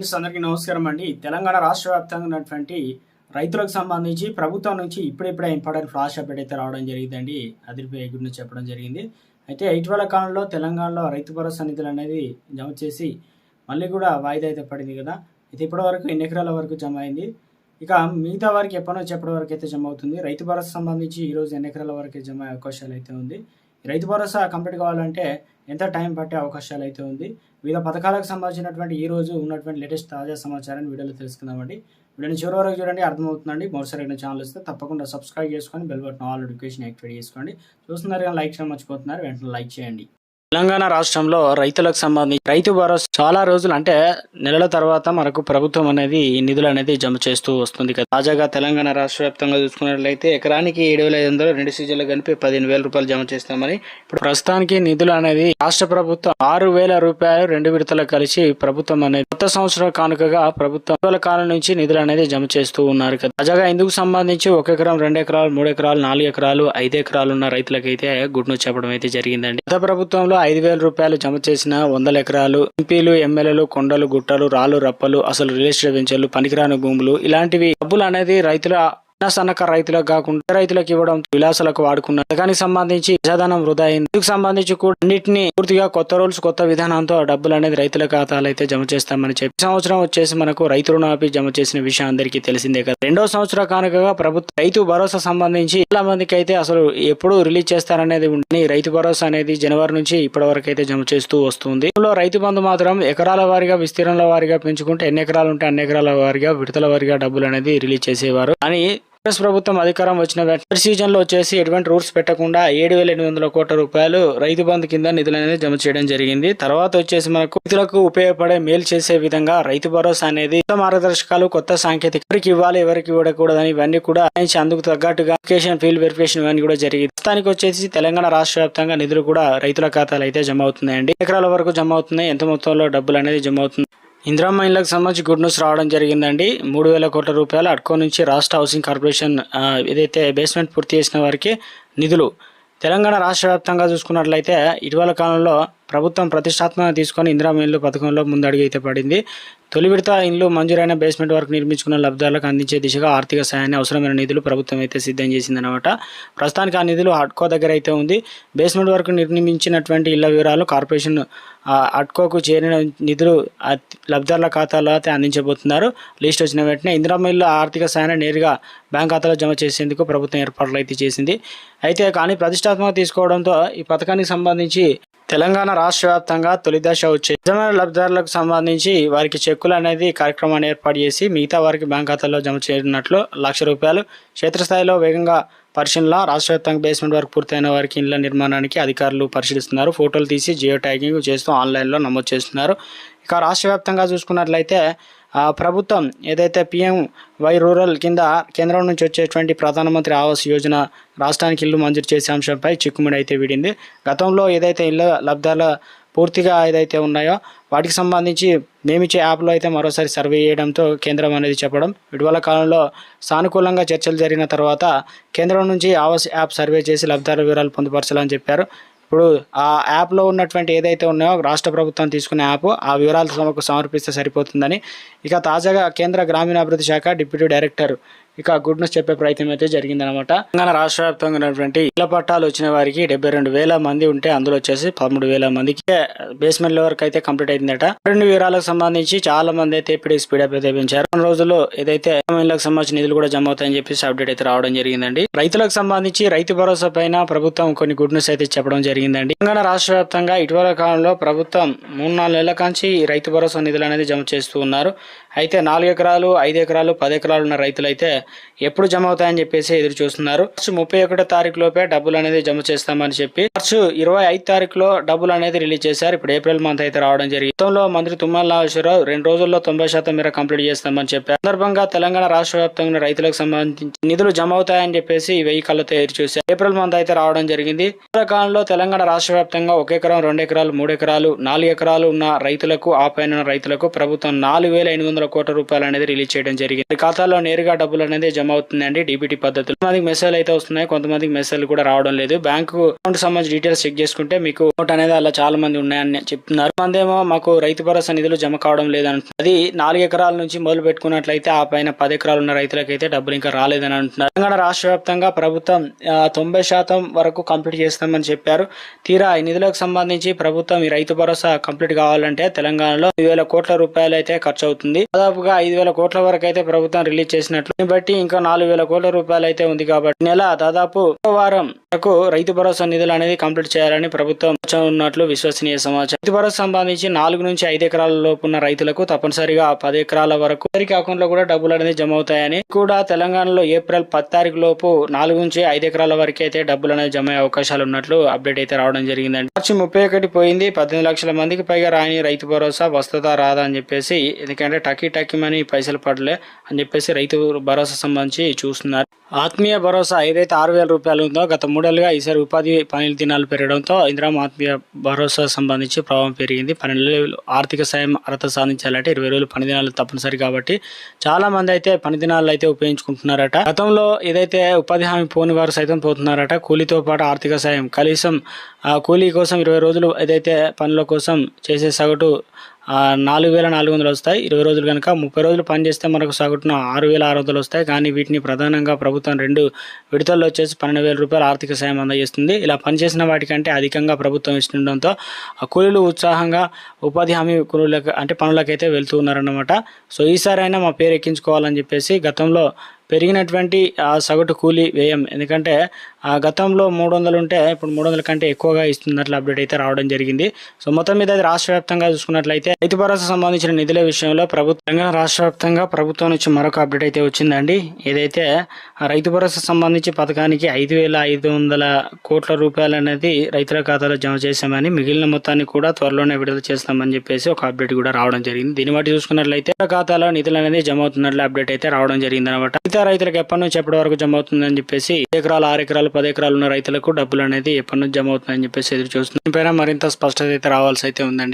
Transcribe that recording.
అందరికీ నమస్కారం అండి. తెలంగాణ రాష్ట్ర వ్యాప్తంగా ఉన్నటువంటి రైతులకు సంబంధించి ప్రభుత్వం నుంచి ఇప్పుడిప్పుడే ఇంపార్టెంట్ ఫ్లాష్ అప్డేట్ అయితే రావడం జరిగిందండి. అది గురించి చెప్పడం జరిగింది. అయితే ఇటీవల కాలంలో తెలంగాణలో రైతు భరోసా నిధులు అనేది జమ చేసి మళ్ళీ కూడా వాయిదా అయితే పడింది కదా. అయితే ఇప్పటి వరకు ఎన్ని ఎకరాల వరకు జమ అయింది? ఇక మిగతా వారికి ఎప్పటి చెప్పడం ఎప్పటి వరకు అయితే జమ అవుతుంది? రైతు భరోసా సంబంధించి ఈరోజు ఎన్ని ఎకరాల వరకు జమ అయ్యే అవకాశాలు అయితే ఉంది? రైతు భరోసా కంప్లీట్ కావాలంటే ఎంత టైం పట్టే అవకాశాలు అయితే ఉంది. వివిధ పథకాలకు సంబంధించినటువంటి ఈ రోజు ఉన్నటువంటి లేటెస్ట్ తాజా సమాచారాన్ని వీడియోలో తెలుసుకుందామండి వీడియోని చివరి వరకు చూడండి అర్థమవుతుందండి. మరోసారి ఛానల్ వస్తే తప్పకుండా సబ్స్క్రైబ్ చేసుకొని bell button all notification activate చేసుకోండి. చూస్తున్నారు కానీ లైక్ చేయడం మర్చిపోతున్నారు వెంటనే లైక్ చేయండి. తెలంగాణ రాష్ట్రంలో రైతులకు సంబంధించి రైతు భరోసా చాలా రోజులు అంటే నెలల తర్వాత మనకు ప్రభుత్వం అనేది ఈ నిధులు అనేది జమ చేస్తూ వస్తుంది కదా. తాజాగా తెలంగాణ రాష్ట్ర వ్యాప్తంగా చూసుకున్నట్లయితే ఎకరానికి ఏడు వేల ఐదు వందలు రెండు సీజన్లు కలిపి పదిహేను వేల రూపాయలు జమ చేస్తామని ఇప్పుడు ప్రస్తుతానికి నిధులు అనేది రాష్ట్ర ప్రభుత్వం ఆరు వేల రూపాయలు రెండు విడతలు కలిసి ప్రభుత్వం అనేది కొత్త సంవత్సరం కానుకగా ప్రభుత్వం కాలం నుంచి నిధులు అనేది జమ చేస్తూ ఉన్నారు కదా. తాజాగా ఇందుకు సంబంధించి ఒక ఎకరం రెండు ఎకరాలు మూడు ఎకరాలు నాలుగు ఎకరాలు ఐదు ఎకరాలు ఉన్న రైతులకైతే గుడ్ను చెప్పడం అయితే జరిగిందండి. గత ప్రభుత్వంలో ఐదు వేల రూపాయలు జమ చేసిన వందల ఎకరాలు ఎంపీలు ఎమ్మెల్యేలు కొండలు గుట్టలు రాళ్ళు రప్పలు అసలు రియల్ ఎస్టేట్ వెంచర్లు పనికిరాని భూములు ఇలాంటివి డబ్బులు అనేది రైతుల చిన్న సన్నక రైతులకు కాకుండా రైతులకు ఇవ్వడం విలాసాలకు వాడుకున్నారు పథకానికి సంబంధించి ప్రజాధనం వృధా అయింది. ఇందుకు సంబంధించి కూడా అన్నింటినీ పూర్తిగా కొత్త రూల్స్ కొత్త విధానంతో డబ్బులు అనేది రైతుల ఖాతాలు అయితే జమ చేస్తామని చెప్పి సంవత్సరం వచ్చేసి మనకు రైతు రుణమాఫీ జమ చేసిన విషయం అందరికీ తెలిసిందే కదా. రెండో సంవత్సర కానుకగా ప్రభుత్వ రైతు భరోసా సంబంధించి చాలా మందికి అయితే అసలు ఎప్పుడు రిలీజ్ చేస్తారనేది ఉంటుంది రైతు భరోసా అనేది జనవరి నుంచి ఇప్పటి వరకు అయితే జమ చేస్తూ వస్తుంది. ఇందులో రైతు బంధు మాత్రం ఎకరాల వారీగా విస్తీర్ణాల వారిగా పెంచుకుంటే ఎన్ని ఎకరాలు ఉంటే అన్ని ఎకరాల వారిగా విడతల వారిగా డబ్బులు అనేది రిలీజ్ చేసేవారు. అని కాంగ్రెస్ ప్రభుత్వం అధికారం వచ్చిన వెంటనే సీజన్లో వచ్చేసి ఎటువంటి రూల్స్ పెట్టకుండా ఏడు వేల ఎనిమిది వందల కోట్ల రూపాయలు రైతు బంధు కింద నిధులు అనేది జమ చేయడం జరిగింది. తర్వాత వచ్చేసి మనకు రైతులకు ఉపయోగపడే మేలు చేసే విధంగా రైతు భరోసా అనేది కొత్త మార్గదర్శకాలు కొత్త సాంకేతిక ఎవరికి ఇవ్వాలి ఎవరికి ఇవ్వకూడదని ఇవన్నీ కూడా అందుకు తగ్గట్టుగా అప్లికేషన్ ఫీల్డ్ వెరిఫికేషన్ ఇవన్నీ కూడా జరిగింది. ప్రస్తుతానికి వచ్చేసి తెలంగాణ రాష్ట్ర వ్యాప్తంగా నిధులు కూడా రైతుల ఖాతాలు అయితే జమ అవుతున్నాయండి. ఎకరాల వరకు జమ అవుతున్నాయి. ఎంత మొత్తంలో డబ్బులు అనేది జమ అవుతుంది ఇందిరా ఇళ్ళకు సంబంధించి గుడ్ న్యూస్ రావడం జరిగిందండి. మూడు వేల కోట్ల రూపాయలు అడ్కో నుంచి రాష్ట్ర హౌసింగ్ కార్పొరేషన్ ఏదైతే బేస్మెంట్ పూర్తి చేసిన వారికి నిధులు. తెలంగాణ రాష్ట్ర వ్యాప్తంగా చూసుకున్నట్లయితే ఇటీవల కాలంలో ప్రభుత్వం ప్రతిష్టాత్మక తీసుకొని ఇందిరా ఇల్లు పథకంలో ముందడుగు అయితే పడింది. తొలి విడత ఇల్లు మంజూరైన బేస్మెంట్ వరకు నిర్మించుకున్న లబ్ధాలకు అందించే దిశగా ఆర్థిక సాయాన్ని అవసరమైన నిధులు ప్రభుత్వం అయితే సిద్ధం చేసిందనమాట ప్రస్తుతానికి ఆ నిధులు అట్కో దగ్గర అయితే ఉంది. బేస్మెంట్ వరకు నిర్మించినటువంటి ఇళ్ళ వివరాలు కార్పొరేషన్ ఆ, చేరిన నిధులు ఆ లబ్ధారుల ఖాతాలో అయితే అందించబోతున్నారు. లిస్ట్ వచ్చిన వెంటనే ఇందిరా ఇల్లు ఆర్థిక సాయాన్ని నేరుగా బ్యాంక్ ఖాతాలో జమ చేసేందుకు ప్రభుత్వం ఏర్పాట్లు అయితే చేసింది. అయితే కానీ ప్రతిష్టాత్మక తీసుకోవడంతో ఈ పథకానికి సంబంధించి తెలంగాణ రాష్ట్ర వ్యాప్తంగా తొలి దశ వచ్చే నిజమైన లబ్ధిదారులకు సంబంధించి వారికి చెక్కులు అనేది కార్యక్రమాన్ని ఏర్పాటు చేసి మిగతా వారికి బ్యాంక్ ఖాతాలో జమ చేయనున్నట్లు లక్ష రూపాయలు క్షేత్రస్థాయిలో వేగంగా పరిశీలన రాష్ట్ర వ్యాప్తంగా బేస్మెంట్ వరకు పూర్తయిన వారికి ఇళ్ళ నిర్మాణానికి అధికారులు పరిశీలిస్తున్నారు. ఫోటోలు తీసి జియో ట్యాగింగ్ చేస్తూ ఆన్లైన్లో నమోదు చేస్తున్నారు. ఇక రాష్ట్ర వ్యాప్తంగా చూసుకున్నట్లయితే ప్రభుత్వం ఏదైతే పిఎం వై రూరల్ కింద కేంద్రం నుంచి వచ్చేటువంటి ప్రధానమంత్రి ఆవాస్ యోజన రాష్ట్రానికి ఇల్లు మంజూరు చేసే అంశంపై చిక్కుముడి అయితే వీడింది. గతంలో ఏదైతే ఇళ్ళ లబ్ధాల పూర్తిగా ఏదైతే ఉన్నాయో వాటికి సంబంధించి మేమిచ్చే యాప్లో అయితే మరోసారి సర్వే చేయడంతో కేంద్రం అనేది చెప్పడం. ఇటీవల కాలంలో సానుకూలంగా చర్చలు జరిగిన తర్వాత కేంద్రం నుంచి ఆవాస్ యాప్ సర్వే చేసి లబ్ధాల వివరాలు పొందుపరచాలని చెప్పారు. ఇప్పుడు ఆ యాప్లో ఉన్నటువంటి ఏదైతే ఉన్నాయో రాష్ట్ర ప్రభుత్వం తీసుకునే యాప్ ఆ వివరాలు తమకు సమర్పిస్తే సరిపోతుందని. ఇక తాజాగా కేంద్ర గ్రామీణాభివృద్ధి శాఖ డిప్యూటీ డైరెక్టర్ ఇక గుడ్ న్యూస్ చెప్పే ప్రయత్నం అయితే జరిగిందనమాట. తెలంగాణ రాష్ట్ర వ్యాప్తంగా ఉన్నటువంటి ఇళ్ళ పట్టాలు వచ్చిన వారికి డెబ్బై రెండు వేల మంది ఉంటే అందులో వచ్చేసి పదమూడు వేల మందికి బేస్మెంట్ వరకు అయితే కంప్లీట్ అయిందట. రెండు వివరాలకు సంబంధించి చాలా మంది అయితే ఇప్పుడు స్పీడప్ అయితే పెంచారు. కొన్ని రోజుల్లో ఏదైతే ఇళ్ళకు సంబంధించిన నిధులు కూడా జమ అవుతాయని చెప్పేసి అప్డేట్ అయితే రావడం జరిగిందండి. రైతులకు సంబంధించి రైతు భరోసా పైన ప్రభుత్వం కొన్ని గుడ్ న్యూస్ అయితే చెప్పడం జరిగిందండి. తెలంగాణ రాష్ట్ర వ్యాప్తంగా ఇటీవల కాలంలో ప్రభుత్వం మూడు నాలుగు నెలల కాంచి రైతు భరోసా నిధులు అనేది జమ చేస్తూ ఉన్నారు. అయితే నాలుగు ఎకరాలు ఐదు ఎకరాలు పది ఎకరాలు ఉన్న రైతులు అయితే ఎప్పుడు జమ అవుతాయని చెప్పేసి ఎదురు చూస్తున్నారు. మార్చి ముప్పై ఒకటో తారీఖు లోపే డబ్బులు అనేది జమ చేస్తామని చెప్పి మార్చి ఇరవై ఐదు తారీఖులో డబ్బులు అనేది రిలీజ్ చేశారు. ఇప్పుడు ఏప్రిల్ మంత్ అయితే రావడం జరిగింది. గతంలో మంత్రి తుమ్మల నాగేశ్వరరావు రెండు రోజుల్లో తొంభై శాతం మేర కంప్లీట్ చేస్తామని చెప్పారు. సందర్భంగా తెలంగాణ రాష్ట్ర వ్యాప్తంగా రైతులకు సంబంధించి నిధులు జమ అవుతాయని చెప్పేసి ఈ వెయ్యి కళ్ళతో ఎదురు చూశారు. ఏప్రిల్ మంత్ అయితే రావడం జరిగింది. కాలంలో తెలంగాణ రాష్ట్ర వ్యాప్తంగా ఒక ఎకరం రెండు ఎకరాలు మూడు ఎకరాలు నాలుగు ఎకరాలు ఉన్న రైతులకు ఆ పైన ఉన్న రైతులకు ప్రభుత్వం నాలుగు వేల ఎనిమిది వందల కోట్ల రూపాయలు అనేది రిలీజ్ చేయడం జరిగింది. ఖాతాలో నేరుగా డబ్బులు అనేది జమ అవుతుందండి డీబీటీ పద్ధతిలో. కొంతమందికి మెసేజ్ అయితే వస్తున్నాయి కొంతమందికి మెసేజ్ కూడా రావడం లేదు. బ్యాంకు అకౌంట్ సంబంధించి డీటెయిల్స్ చెక్ చేసుకుంటే మీకు అమౌంట్ అనేది అలా చాలా మంది ఉన్నాయని చెప్తున్నారు. మందేమో మాకు రైతు భరోసా నిధులు జమ కావడం లేదని అది నాలుగు ఎకరాల నుంచి మొదలు పెట్టుకున్నట్లయితే ఆ పైన పది ఎకరాలు ఉన్న రైతులకైతే డబ్బులు ఇంకా రాలేదని అంటున్నారు. తెలంగాణ రాష్ట్ర వ్యాప్తంగా ప్రభుత్వం తొంభై శాతం వరకు కంప్లీట్ చేస్తామని చెప్పారు. తీరా ఈ నిధులకు సంబంధించి ప్రభుత్వం ఈ రైతు భరోసా కంప్లీట్ కావాలంటే తెలంగాణలో వేల కోట్ల రూపాయలు అయితే ఖర్చు అవుతుంది. దాదాపుగా ఐదు వేల కోట్ల వరకు అయితే ప్రభుత్వం రిలీజ్ చేసినట్లు. బట్టి ఇంకా నాలుగు వేల కోట్ల రూపాయలు అయితే ఉంది కాబట్టి నెల దాదాపు వారం వరకు రైతు భరోసా నిధులు అనేది కంప్లీట్ చేయాలని ప్రభుత్వం ఉన్నట్లు విశ్వసనీయ సమాచారం. రైతు భరోసా సంబంధించి నాలుగు నుంచి ఐదు ఎకరాల లోపు ఉన్న రైతులకు తప్పనిసరిగా పది ఎకరాల వరకు వారికి అకౌంట్లో కూడా డబ్బులు అనేది జమ అవుతాయని కూడా తెలంగాణలో ఏప్రిల్ పది తారీఖు లోపు నాలుగు నుంచి ఐదు ఎకరాల వరకు అయితే డబ్బులు అనేది జమ అయ్యే అవకాశాలు ఉన్నట్లు అప్డేట్ అయితే రావడం జరిగిందండి. మార్చి ముప్పై ఒకటి పోయింది. పద్దెనిమిది లక్షల మందికి పైగా రాని రైతు భరోసా వస్తుందా రాదా అని చెప్పేసి ఎందుకంటే టకీ టక్కి మనీ పైసలు పడలే అని చెప్పేసి రైతు భరోసా సంబంధించి చూస్తున్నారు. ఆత్మీయ భరోసా ఏదైతే ఆరు వేల రూపాయలు ఉందో గత మూడేళ్ళుగా ఈసారి ఉపాధి పనుల దినాలు పెరగడంతో ఇందిరామ ఆత్మీయ భరోసా సంబంధించి ప్రభావం పెరిగింది. పన్నెండు ఆర్థిక సాయం అర్హత సాధించాలంటే ఇరవై రోజులు పని దినాలు తప్పనిసరి కాబట్టి చాలా మంది అయితే పని దినాలు అయితే ఉపయోగించుకుంటున్నారట. గతంలో ఏదైతే ఉపాధి హామీ పోని వారు సైతం పోతున్నారట కూలీతో పాటు ఆర్థిక సాయం. కనీసం ఆ కూలీ కోసం ఇరవై రోజులు ఏదైతే పనుల కోసం చేసే సగటు నాలుగు వేల నాలుగు వందలు వస్తాయి. ఇరవై రోజులు కనుక ముప్పై రోజులు పనిచేస్తే మనకు సగటున ఆరు వేల ఆరు వందలు వస్తాయి. కానీ వీటిని ప్రధానంగా ప్రభుత్వం రెండు విడతల్లో వచ్చేసి పన్నెండు వేల రూపాయలు ఆర్థిక సాయం అందజేస్తుంది. ఇలా పనిచేసిన వాటికంటే అధికంగా ప్రభుత్వం ఇస్తుండడంతో ఆ కూలీలు ఉత్సాహంగా ఉపాధి హామీ కూలీలకు అంటే పనులకైతే వెళ్తూ ఉన్నారన్నమాట. సో ఈసారి అయినా మా పేరు ఎక్కించుకోవాలని చెప్పేసి గతంలో పెరిగినటువంటి ఆ సగటు కూలీ వ్యయం. ఎందుకంటే ఆ గతంలో మూడు వందలు ఉంటే ఇప్పుడు మూడు వందల కంటే ఎక్కువగా ఇస్తున్నట్లు అప్డేట్ అయితే రావడం జరిగింది. సో మొత్తం మీద అది రాష్ట్ర వ్యాప్తంగా చూసుకున్నట్లయితే రైతు భరోసా సంబంధించిన నిధుల విషయంలో ప్రభుత్వంగా తెలంగాణ రాష్ట్ర వ్యాప్తంగా ప్రభుత్వం నుంచి మరొక అప్డేట్ అయితే వచ్చిందండి. ఏదైతే రైతు భరోసా సంబంధించి పథకానికి ఐదు వేల ఐదు వందల కోట్ల రూపాయలు అనేది రైతుల ఖాతాలో జమ చేశామని మిగిలిన మొత్తాన్ని కూడా త్వరలోనే విడుదల చేస్తామని చెప్పేసి ఒక అప్డేట్ కూడా రావడం జరిగింది. దీన్ని బట్టి చూసుకున్నట్లయితే ఖాతాలో నిధులు అనేది జమ అవుతున్నట్లు అప్డేట్ అయితే రావడం జరిగింది అనమాట మిగతా రైతులకు ఎప్పటి నుంచి ఎప్పటి వరకు జమ అవుతుందని చెప్పేసి ఎకరాలు ఆరు ఎకరాలు పది ఎకరాలు ఉన్న రైతులకు డబ్బులు అనేది ఎప్పటి నుంచి జమ అవుతుందని చెప్పేసి ఎదురు చూస్తుంది దీనిపైన మరింత స్పష్టత అయితే రావాల్సి అయితే ఉందండి.